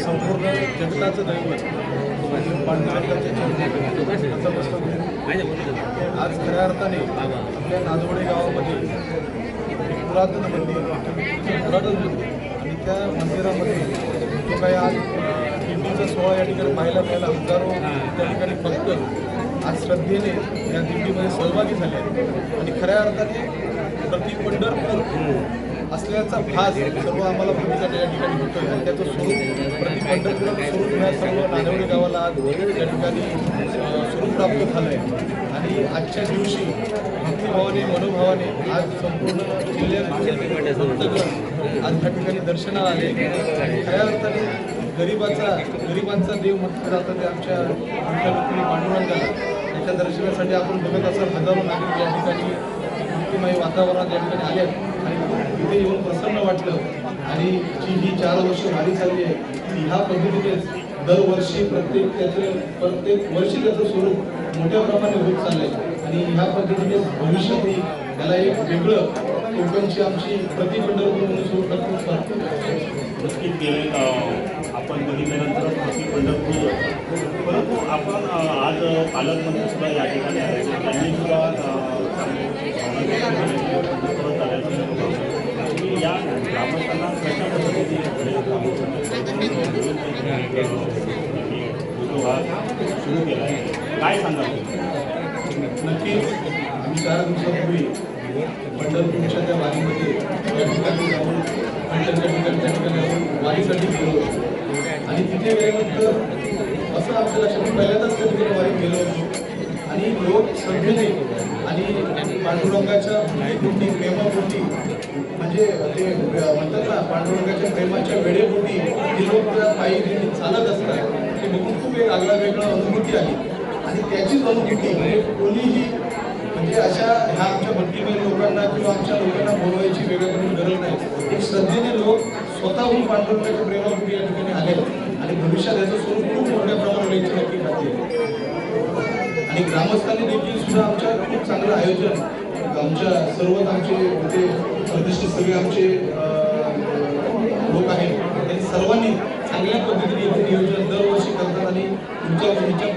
संपूर्ण जगताचं दैवत पांडुरंगाच्या. आज खऱ्या अर्थाने आपल्या नाजवडे गावामध्ये एक पुरातन मंदिर पुरातन मंदिर आणि त्या मंदिरामध्ये जो काही आज दिंडीचा सोहळा या ठिकाणी पाहायला मिळाला हजारो त्या ठिकाणी भक्त आज श्रद्धेने या दिंडीमध्ये सहभागी झाले. आणि खऱ्या अर्थाने प्रति पंढरपूर असल्याचा भास सर्व आम्हाला भूमिका या ठिकाणी होतोय. आणि त्याचं स्वरूप प्रति स्वरूप या सर्व नांदवडी गावाला आज त्या ठिकाणी स्वरूप प्राप्त झालं आहे आणि आजच्या दिवशी भक्तिभावाने मनोभावाने आज संपूर्ण जिल्ह्यात भक्तगण आज त्या ठिकाणी दर्शनाला आले. आणि खऱ्या अर्थाने गरिबाचा गरिबांचा देव म्हटलं जातं ते आमच्या विठ्ठल रुक्मिणी पांडुरंगाला त्याच्या दर्शनासाठी आपण बघत असाल हजारो नागरिक या ठिकाणी भक्तिमय वातावरणात या ठिकाणी आले आहेत. तिथे इथे येऊन प्रसन्न वाटलं. आणि जी ही चार वर्ष वारी चालली आहे ती ह्या पद्धतीनेच दरवर्षी प्रत्येक त्याचं प्रत्येक वर्षी त्याचं स्वरूप मोठ्या प्रमाणे होत चाललंय. आणि ह्या पद्धतीने भविष्यातही त्याला एक वेगळं कोकणची आमची प्रतिपंढरपूर म्हणून स्वरूप नक्कीच पाहतो नक्कीच आपण बघितल्यानंतर प्रति पंढरपूर परंतु आपण आज पालकमंत्री सुद्धा या ठिकाणी आले त्यांनी सुद्धा अ, चांगली भावना व्यक्त केली की पंढरपुरात जाण्याचं भावना. आणि या ग्रामस्थांना कशा पद्धतीने जो हा सुरू केला आहे काय सांगा नक्की आम्ही चार दिवसापूर्वी पंढरपूरच्या त्या वारीमध्ये त्या ठिकाणी जाऊन पंढरच्या ठिकाणी त्या ठिकाणी जाऊन वारीसाठी गेलो होतो. आणि तिथे गेल्यानंतर असं आमच्या लक्षात पहिल्यांदाच त्या ठिकाणी वारीत गेलो होतो आणि लोक श्रद्धेने आणि पांडुरंगाच्या पोटी प्रेमापोटी म्हणजे ते म्हणतात ना पांडुरंगाच्या प्रेमाच्या वेळेपोटी दिंडीत चालत असतात ते बघून खूप एक आगळा वेगळा अनुभूती आली. आणि त्याचीच अनुभूती म्हणजे कोणीही म्हणजे अशा ह्या आमच्या भक्तिमय लोकांना किंवा आमच्या लोकांना बोलवायची वेगळ्या करून गरज नाही. एक श्रद्धेने लोक स्वतःहून पांडुरंगाच्या प्रेमापोटी या ठिकाणी आले. आणि भविष्यात याचं स्वरूप खूप मोठ्या प्रमाणावर व्हायची नक्की खात्री आहे. आणि ग्रामस्थांनी देखील सुद्धा आमच्या खूप चांगलं आयोजन आमच्या सर्वच आमचे होते प्रतिष्ठित सगळे आमचे अं, लोक आहेत त्यांनी सर्वांनी चांगल्या पद्धतीने इथे नियोजन दरवर्षी करतात आणि